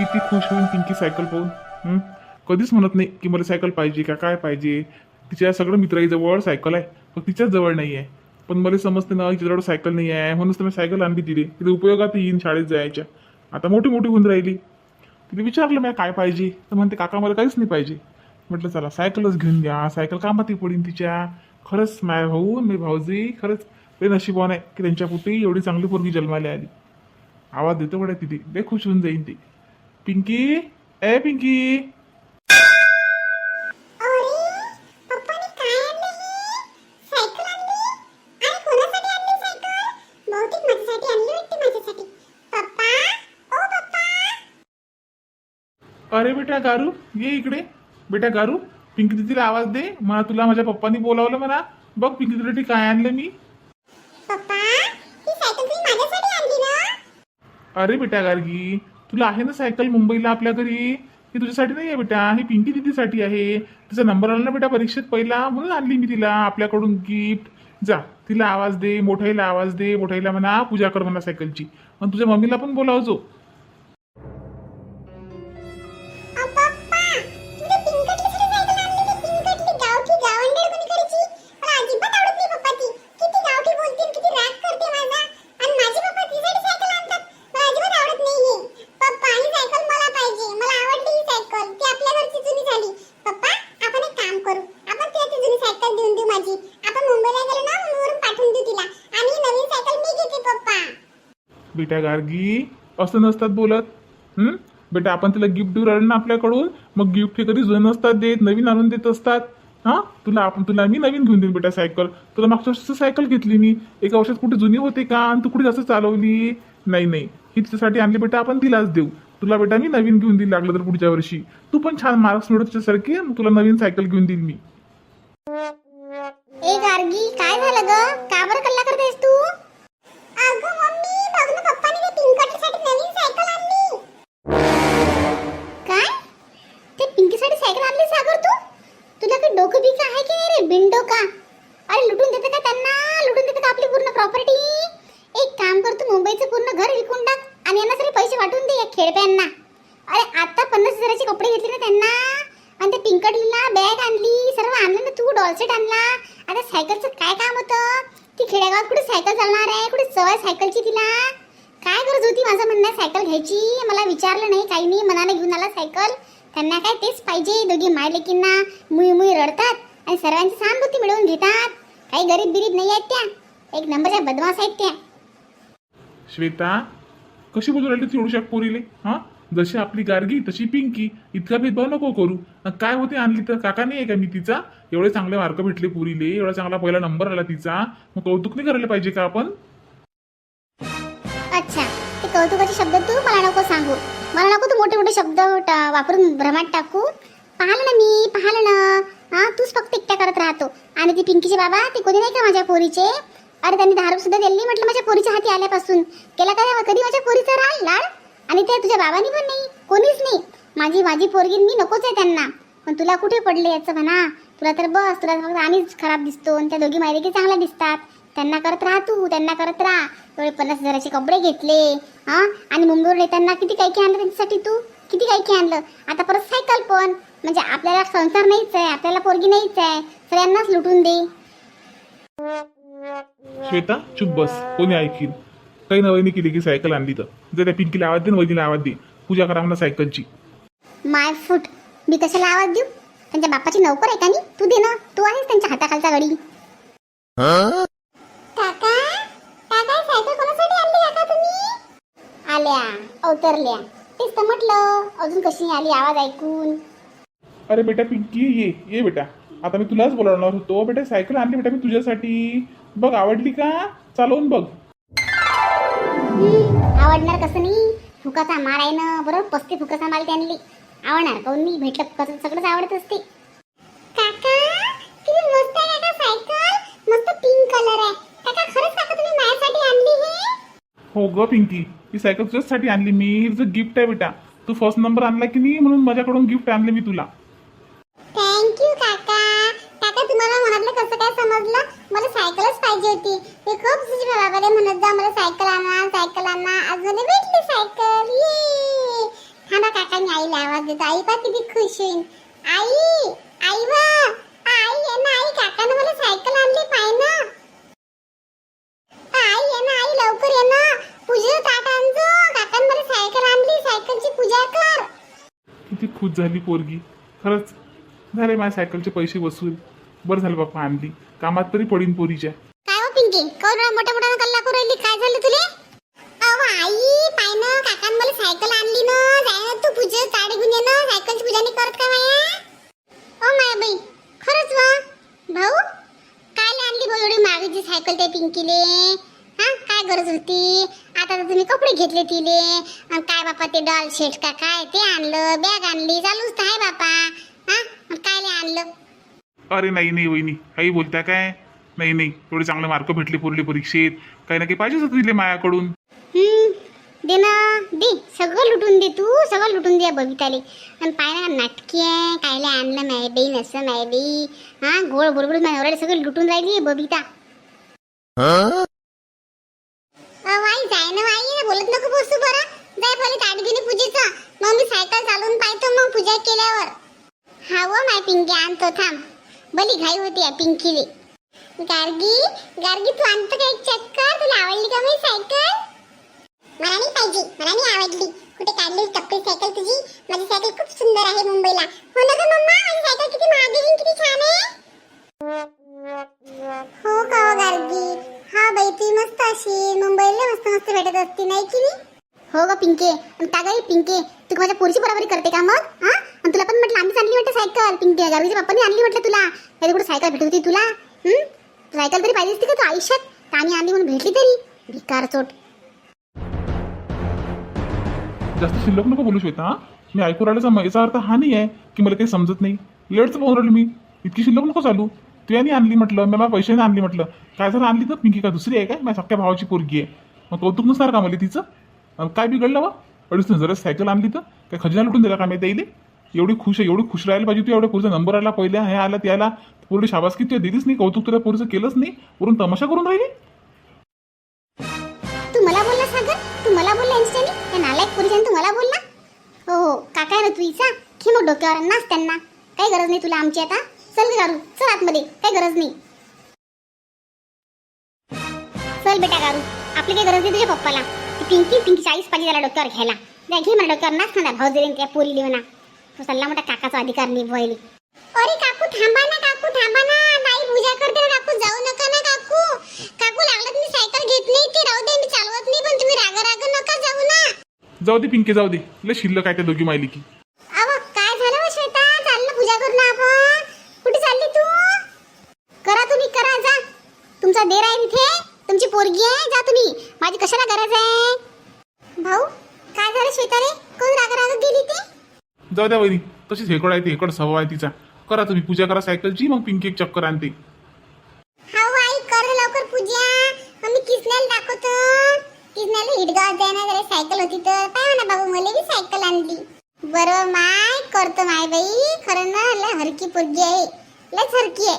किती खुश होईन पिंकी सायकल पाहून. कधीच म्हणत नाही की मला सायकल पाहिजे का काय पाहिजे. तिच्या सगळं मित्राईजवळ सायकल आहे. पण तिच्याच जवळ नाही आहे. पण मला समजते ना तिच्याजवळ सायकल नाही आहे. म्हणूनच तर मी सायकल आणली दिली तिला उपयोगात येईन शाळेत जायच्या. आता मोठी मोठी होऊन राहिली. तिने विचारलं मी काय पाहिजे? तर म्हणते काका मला काहीच नाही पाहिजे. म्हटलं चला सायकलच घेऊन द्या. सायकल कामात पडीन तिच्या. खरंच माय भाऊ मी भाऊजी खरंच ते नशिबवान आहे की त्यांच्या पोटी एवढी चांगली पोरगी जन्माला आली. आवाज देतो बड्या तिथे. ते खुश होऊन जाईन ती. पिंकी? ए पिंकी! अरे हे? बेटा गारू ये इकडे. बेटा गारू पिंकी दिदीला आवाज दे. मला तुला माझ्या पप्पांनी बोलावलं म्हणा. बघ पिंकी दिदीसाठी काय आणलं मी. पप्पा सायकल तुम्ही माझ्यासाठी आणली ना? अरे बेटा गार्गी तुला आहे ना सायकल मुंबईला आपल्या घरी? ही तुझ्यासाठी नाही आहे बेटा. ही पिंकी दिदीसाठी आहे. तिचा नंबर आला ना बेटा परीक्षेत पहिला. म्हणून आणली मी तिला. आपल्याकडून गिफ्ट जा तिला आवाज दे मोठाईला आवाज दे मोठाईला म्हणा पूजा कर म्हणा सायकलची. आणि तुझ्या मम्मीला पण बोलावजो. माझी आपण मुंबईला गेलो ना म्हणून पाठवून देऊ तिला. आणि नवीन सायकल मी घेते पप्पा. बेटा गार्गी असं नसतात बोलत. हं? बेटा आपण तिला गिफ्ट देऊ राहिलो ना आपल्याकडून मग गिफ्ट हे कधी जुनं नसतात देत नवीन आणून देत असतात. हा? तुला आपण तुला मी नवीन घेऊन देईन बेटा सायकल तुला मागच्या वर्षी सायकल घेतली मी. एका वर्षात कुठे जुनी होते का? आणि तू कुठे जास्त चालवली? नाही नाही. ही तिच्यासाठी आणली बेटा आपण तिलाच देऊ. तुला बेटा मी नवीन घेऊन देईल लागलं तर पुढच्या वर्षी. तू पण छान मार्क्स मिळव त्याच्यासारखी मग तुला नवीन सायकल घेऊन देईल मी. ए गार्गी काय झालं ग? का बरं कल्ला करतेस तू? अगं मम्मी बघ ना पप्पाने ते पिंकटसाठी नवीन सायकल आणली. काय? ते पिंकीसाठी सायकल आणली सागर तू? तुला काही डोकं बिकं आहे की रे? बिंडो का अरे लुटून देते का त्यांना? लुटून देते का आपली पूर्ण प्रॉपर्टी एक काम कर तू मुंबईचं पूर्ण घर विकून टाक आणि यांना सगळे पैसे वाटून दे या खेडप्यांना. अरे आता पन्नास हजाराचे कपडे घेतले ना त्यांना. आणि ते पिंकटलीला बॅग आणली सर्व आणलं ना तू डॉलसेट आणला. आता सायकलचं काय काम होतं? ती खेडेगावात कुठे सायकल चालणार आहे? कुठे सवय सायकलची तिला? काय गरज होती माझं म्हणणं? आहे सायकल घ्यायची? मला विचारलं नाही काही नाही. मनाने घेऊन आला सायकल. त्यांना काय तेच पाहिजे. दोघी मायलेकींना मुई मुई रडतात आणि सर्वांची सहानुभूती मिळवून घेतात. काही गरीब बिरीब नाही आहेत त्या. एक नंबरच्या बदमाश आहेत त्या. श्वेता कशी बोलू राहिली तेवढ्या पोरीले हां? जशी आपली गार्गी तशी पिंकी. इतका भेदभाव नको करू. अन काय होते आणली तर? काका नाही आहे का मी तिचा? एवढे चांगले मार्क भेटले पुरीले. एवढा चांगला पहिला नंबर आला तिचा. मग कौतुक नाही करायला पाहिजे का आपण? अच्छा. ते कौतुकाचे शब्द तू मला नको सांगू. मला नको तू मोठे मोठे शब्द टा- वापरून भ्रमात टाकू. पाहिलं ना मी पाहिलं ना. हा तूच फक्त एकट्या करत राहतो. आणि ती पिंकीचे बाबा ते कोणी नाही का माझ्या पोरीचे? अरे त्यांनी दारू सुद्धा दिली म्हटलं माझ्या पोरीच्या हाती आल्यापासून. केला काय कधी माझ्या पोरीचा राळ लाड? आणि ते तुझ्या बाबांनी पण नाही कोणीच नाही. माझी माझी पोरगी मी नकोच आहे त्यांना. पण तुला कुठे पडले याचं म्हणा? तुला तर बस तुला फक्त आम्हीच खराब दिसतो आणि त्या दोघी माहिती की चांगल्या दिसतात. त्यांना करत राहा तू त्यांना करत राहा. एवढे पन्नास हजाराचे कपडे घेतले हा? आणि मुंबईवर येताना किती काही काही आणलं त्यांच्यासाठी तू? किती काही काही आणलं? आता परत सायकल पण. म्हणजे आपल्याला संसार नाहीच आहे आपल्याला पोरगी नाहीच आहे. सगळ्यांनाच लुटून दे. श्वेता चुप बस. कोणी ऐकील? काही नवईने केली की सायकल आणली तर. जर त्या पिंकीला आवाज दे वहिनीला आवाज दे. पूजा करा म्हणा सायकलची. माय फूट मी कशाला आवाज देऊ? त्यांच्या बापाची नोकर आहे का नी? तू दे ना. तू आहेस त्यांच्या हाताखालचा गडी. काका काका सायकल कोणासाठी आणली काका तुम्ही? आल्या. अवतरल्या. तेच तर म्हटलं. अजून कशी नाही आली आवाज ऐकून? अरे बेटा पिंकी ये ये बेटा. आता मी तुलाच बोलावणार होतो. बेटा सायकल आणली बेटा मी तुझ्यासाठी. बघ आवडली का? चालवून बघ. आवडणार कसं नाही? फुकाचा मार आहे ना बरोबर? पस्ती फुकाचा माल त्यांनी. आवडणार काऊन मी भेटलं फुकाचं सगळंच आवडत असते. काका किती मस्त आहे काका सायकल. मस्त पिंक कलर आहे. काका खरंच काका तुम्ही माझ्यासाठी आणली हे? हो ग पिंकी ही सायकल तुझ्यासाठी आणली. मी हिचं गिफ्ट आहे बेटा. तू फर्स्ट नंबर आणला की नाही? म्हणून माझ्याकडून गिफ्ट आणले मी तुला. थँक्यू काका. काका तुम्हाला मनातलं कसं काय समजलं? मला सायकलच पाहिजे होती. ते खूप तुझ्या बाबाला म्हणत जा मला सायकल आणा सायकल आणा. आज भेटली सायकल. ये थांबा मी आईला आवाज देतो. आई पा किती खुश होईल आई आई वा. आई ये ना आई काकानं मला सायकल आणली पाय ना. आई ये ना आई लवकर ये ना. पूजा ताट आणजो. काकानं मला सायकल आणली सायकलची पूजा कर. किती खुश झाली पोरगी. खरंच. झाले माझ्या सायकलचे पैसे वसूल. बरं झालं बाप्पा आणली. कामात तरी पडीन पोरीच्या. काय हो मोठ्या मोठ्या कल्ला करू राहिली काय झालं तुले? अहो आई पाय ना काकान मला सायकल आणली ना. जाय ना तू पूजा साडे घेऊन ना. सायकलची पूजा नाही करत का माया? ओ माया बाई खरंच वा. भाऊ काय आणली भाऊ एवढी मागची सायकल त्या पिंकीले? हा काय गरज होती? आता तर तुम्ही कपडे घेतले तिले. आणि काय बापा ते डॉल शेट का काय ते आणलं? बॅग आणली. चालूच तर आहे बापा. हा काय आणलं? अरे नाही नाही वहिनी. काही बोलता काय? नाही नाही. थोडे चांगले मार्क भेटले पुरले परीक्षेत. काही ना काही पाहिजेच होतं तिले मायाकडून. हम्म, दे ना दे. सगळं लुटून दे तू सगळं लुटून दे बबिताले. आणि पाय ना नाटकी आहे कायला आणलं नाही बाई नसं नाही बाई हा गोळ बरोबर माझ्या सगळं लुटून राहिली बबिता. वाई जाय ना वाई बोलत नको बसू बरं. जाय पहिले ताटगिनी पूजेचा. मग मी सायकल चालवून पाहतो मग पूजा केल्यावर. हा व माय पिंकी आणतो थांब. बली घाई होती या पिंकीले. गार्गी गार्गी तू आणतो का एक चक्कर तुला आवडली का मी सायकल? मला नाही पाहिजे मला नाही आवडली. कुठे काढली टक्कल सायकल तुझी? माझी सायकल खूप सुंदर आहे मुंबईला. हो ना ग मम्मा माझी सायकल किती महाग आहे किती छान आहे? हो का हो, गार्गी? हा बाई ती मस्त अशी मुंबईला मस्त मस्त भेटत असते नाही की मी हो ग पिंके का पिंके तू माझ्या पोरीची बरोबरी करते का मग? हा? आणि तुला पण म्हटलं आम्हीच आणली म्हटलं सायकल. पिंके गार्गीच्या पप्पानी आणली म्हटलं तुला. कुठे सायकल भेटत होती तुला. रायकाल तरी पाहिजे असती का तू आयुष्यात. तर आम्ही म्हणून भेटली तरी. भिकार चोट. जास्त शिल्लक नको बोलू श्वेता हा? मी ऐकू राहिल्याचा याचा अर्थ हा नाही आहे की मला काही समजत नाही. लेटचं बोलून राहिली मी. इतकी शिल्लक नको चालू. तू यांनी आणली म्हटलं मी मला पैशाने आणली म्हटलं. काय जर आणली तर पिंकी का दुसरी आहे काय? माझ्या सख्या भावाची पोरगी आहे. मग कौतुक नसणार का मला तिचं? अन काय बिघडलं वा अडीच हजार सायकल आणली तर? काय खजिना लुटून दिला का मी द्यायले एवढी खुश आहे एवढी खुश राहायला पाहिजे तू एवढ्या पुढचा नंबर आला पहिल्या हे आला ते आला. पूर्ण शाबासकी तू दिलीच नाही कौतुक तुला पुढचं केलंच नाही वरून तमाशा करून राहिली? तू मला बोलला सागर? तू मला बोलला इन्स्टंटली त्या नालायक पुरुषाने तू मला बोलला? हो हो. काका आहे रे तू इचा? घे मग डोक्यावर नाच त्यांना. काही गरज नाही तुला आमची आता. चल गारू चल आतमध्ये. काही गरज नाही. चल बेटा गारू आपली काही गरज नाही तुझ्या पप्पाला. ती पिंकी पिंकी चाळीस पाहिजे त्याला डोक्यावर घ्यायला. द्या घे मला डोक्यावर. नाच ना भाऊ देईन त्या पोरी म्हणा. सल्ला मोठा काकाचा अधिकार निभवायली अरे काकू थांबा ना काकू थांबा ना. नाही पूजा करते ना काकू जाऊ नका ना काकू. काकू लागलं मी सायकल घेत नाही ते राहू दे मी चालवत नाही पण तुम्ही राग राग नका जाऊ ना. जाऊ दे पिंकी जाऊ दे. लय शिल्लक आहे त्या दोघी मायली की अव काय झालं हो श्वेता? चाललं पूजा करून आपण. कुठे चालली तू? करा तुम्ही करा जा. तुमचा देर आहे तिथे तुमची पोरगी आहे जा तुम्ही. माझी कशाला गरज आहे? भाऊ काय झालं श्वेता रे? कोण राग राग गेली ते? जाऊ द्या वहिनी तशीच हेकड आहे ते हेकड सवय आहे तिचा. करा तुम्ही पूजा करा सायकलची मग पिंकी एक चक्कर आणते. हा आई कर लवकर पूजा. आम्ही किसण्याला दाखवतो. किसनाला हिडगाव द्या ना जरा सायकल होती तर. काय म्हणा बाबू मला बी सायकल आणली. बरं माय करतो माय बाई. खरं ना लय हरकी पोरगी आहे. लयच हरकी आहे.